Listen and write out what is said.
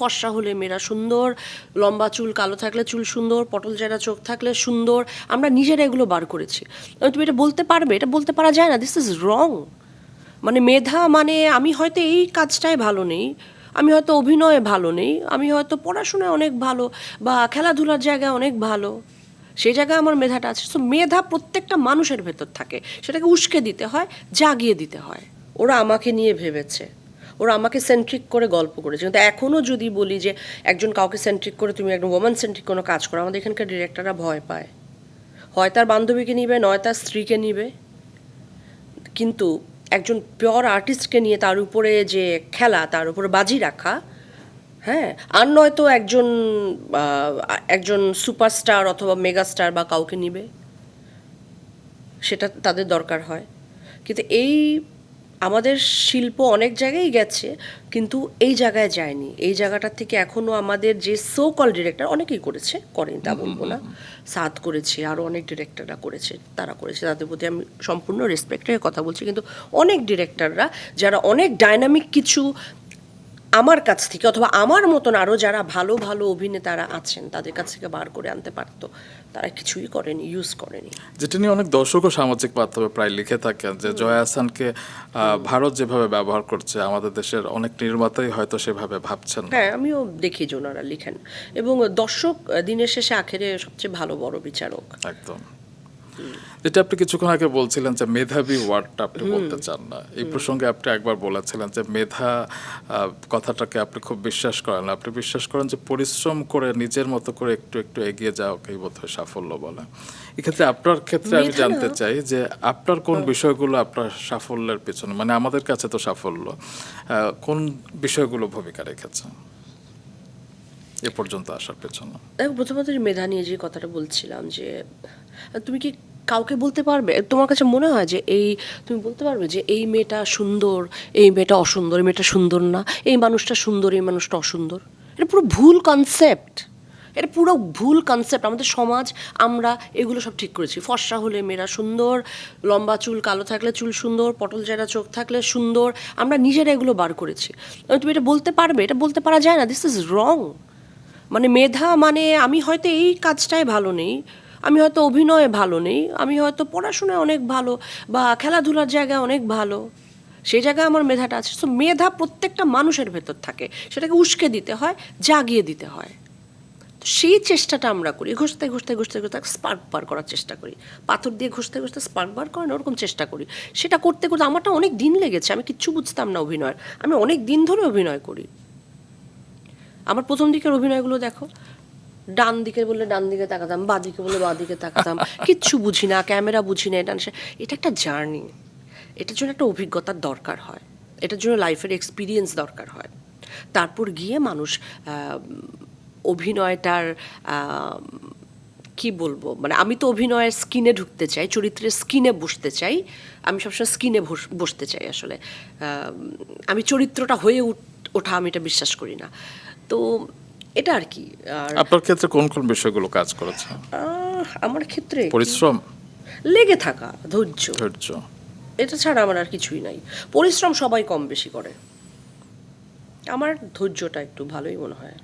ফর্সা হলে মেয়েরা সুন্দর, লম্বা চুল, কালো থাকলে চুল সুন্দর, পটল চেরা চোখ থাকলে সুন্দর। আমরা নিজেরা এগুলো বার করেছি। তুমি এটা বলতে পারবে? এটা বলতে পারা যায় না। দিস ইজ রং মানে মেধা মানে আমি হয়তো এই কাজটায় ভালো নেই, আমি হয়তো অভিনয়ে ভালো নেই, আমি হয়তো পড়াশোনায় অনেক ভালো বা খেলাধুলার জায়গায় অনেক ভালো। সেই জায়গায় আমার মেধাটা আছে। তো মেধা প্রত্যেকটা মানুষের ভেতর থাকে। সেটাকে উস্কে দিতে হয়, জাগিয়ে দিতে হয়। ওরা আমাকে নিয়ে ভেবেছে। ওরা আমাকে সেন্ট্রিক করে গল্প করেছে। কিন্তু এখনও যদি বলি যে একজন কাউকে সেন্ট্রিক করে তুমি একজন ওমান সেন্ট্রিক কোনো কাজ করো, আমাদের এখানকার ডিরেক্টররা ভয় পায়। হয় তার বান্ধবীকে নিবে, নয় তার স্ত্রীকে নিবে। কিন্তু একজন পিওর আর্টিস্টকে নিয়ে তার উপরে যে খেলা, তার উপরে বাজি রাখা হ্যাঁ? আর নয়তো একজন একজন সুপারস্টার অথবা মেগাস্টার বা কাউকে নিবে। সেটা তাদের দরকার হয়। কিন্তু এই আমাদের শিল্প অনেক জায়গায় গেছে কিন্তু এই জায়গায় যায়নি। এই জায়গাটার থেকে এখনও আমাদের যে সো কল ডিরেক্টর অনেকেই করেছে করেন তা বলব না। সাদ করেছে আরও অনেক ডিরেক্টররা করেছে তারা করেছে। তাদের প্রতি আমি সম্পূর্ণ রেসপেক্ট রেখে কথা বলছি কিন্তু অনেক ডিরেক্টররা যারা অনেক ডাইনামিক কিছু আমার কাছ থেকে অথবা আমার মতন আরও যারা ভালো ভালো অভিনেতারা আছেন তাদের কাছ থেকে বার করে আনতে পারতো। তারা কিছুই করেনি ইউজ করেনি। যেটা নিয়ে অনেক দর্শকও সামাজিক মাধ্যমে প্রায় লিখে থাকেন যে জয়া আহসানকে ভারত যেভাবে ব্যবহার করছে আমাদের দেশের অনেক নির্মাতাই হয়তো সেভাবে ভাবছেন হ্যাঁ আমিও দেখি যে ওনারা লিখেন। এবং দর্শক দিনের শেষে আখেরে সবচেয়ে ভালো বড় বিচারক। একদম। যেটা আপনি কিছুক্ষণ আগে বলছিলেন যে মেধাবী ওয়ার্ডটা আপনি বলতে চান না। এই প্রসঙ্গে আপনি একবার বলেছিলেন যে মেধা কথাটাকে আপনি খুব বিশ্বাস করেন আপনি বিশ্বাস করেন যে পরিশ্রম করে নিজের মতো করে একটু একটু এগিয়ে যাওয়াকেই বোধহয় সাফল্য বলে। এক্ষেত্রে আপনার ক্ষেত্রে আমি জানতে চাই যে আপনার কোন বিষয়গুলো আপনার সাফল্যের পেছনে মানে আমাদের কাছে তো সাফল্য আহ, কোন বিষয়গুলো ভূমিকা রেখেছে? এ পর্যন্ত আসার পেছনে। দেখো, প্রথমত মেধা নিয়ে যে কথাটা বলছিলাম যে, তুমি কি কাউকে বলতে পারবে? তোমার কাছে মনে হয় যে এই, তুমি বলতে পারবে যে এই মেয়েটা সুন্দর, এই মেয়েটা অসুন্দর, এই মেয়েটা সুন্দর না, এই মানুষটা সুন্দর, এই মানুষটা অসুন্দর? এটা পুরো ভুল কনসেপ্ট এটা পুরো ভুল কনসেপ্ট আমাদের সমাজ, আমরা এগুলো সব ঠিক করেছি। ফর্সা হলে মেয়েরা সুন্দর, লম্বা চুল, কালো থাকলে চুল সুন্দর, পটল চেরা চোখ থাকলে সুন্দর, আমরা নিজেরা এগুলো বার করেছি। তুমি এটা বলতে পারবে? এটা বলতে পারা যায় না। দিস ইজ রং মানে মেধা মানে আমি হয়তো এই কাজটায় ভালো নেই, আমি হয়তো অভিনয়ে ভালো নেই, আমি হয়তো পড়াশোনায় অনেক ভালো বা খেলাধুলার জায়গায় অনেক ভালো, সেই জায়গায় আমার মেধাটা আছে। তো মেধা প্রত্যেকটা মানুষের ভেতর থাকে, সেটাকে উস্কে দিতে হয়, জাগিয়ে দিতে হয়। তো সেই চেষ্টাটা আমরা করি, ঘষতে ঘষতে ঘষতে ঘষতে স্পার্ক বার করার চেষ্টা করি। পাথর দিয়ে ঘষতে ঘষতে স্পার্ক বার করেন ওরকম চেষ্টা করি। সেটা করতে করতে আমারটা অনেক দিন লেগেছে, আমি কিচ্ছু বুঝতাম না অভিনয় আমি অনেক দিন ধরে অভিনয় করি। আমার প্রথম দিকের অভিনয়গুলো দেখো। ডান দিকে বললে ডান দিকে তাকাতাম বাঁ দিকে বললে বাঁ দিকে তাকাতাম কিচ্ছু বুঝি না ক্যামেরা বুঝি না এটা এটা একটা জার্নি। এটার জন্য একটা অভিজ্ঞতার দরকার হয়। এটার জন্য লাইফের এক্সপিরিয়েন্স দরকার হয়। তারপর গিয়ে মানুষ অভিনয়টার কি বলব মানে আমি তো অভিনয়ের স্কিনে ঢুকতে চাই চরিত্রের স্কিনে বসতে চাই আমি সবসময় স্কিনে বসতে চাই আসলে। আমি চরিত্রটা হয়ে উঠ- ওঠা আমি এটা বিশ্বাস করি না। তো এটা আর কি আর আপনার ক্ষেত্রে কোন কোন বিষয়গুলো কাজ করেছে? আমার ক্ষেত্রে পরিশ্রম? লেগে থাকা ধৈর্য। ধৈর্য। এটা ছাড়া আমার আর কিছুই নাই। পরিশ্রম সবাই কম বেশি করে। আমার ধৈর্যটা একটু ভালোই মনে হয়।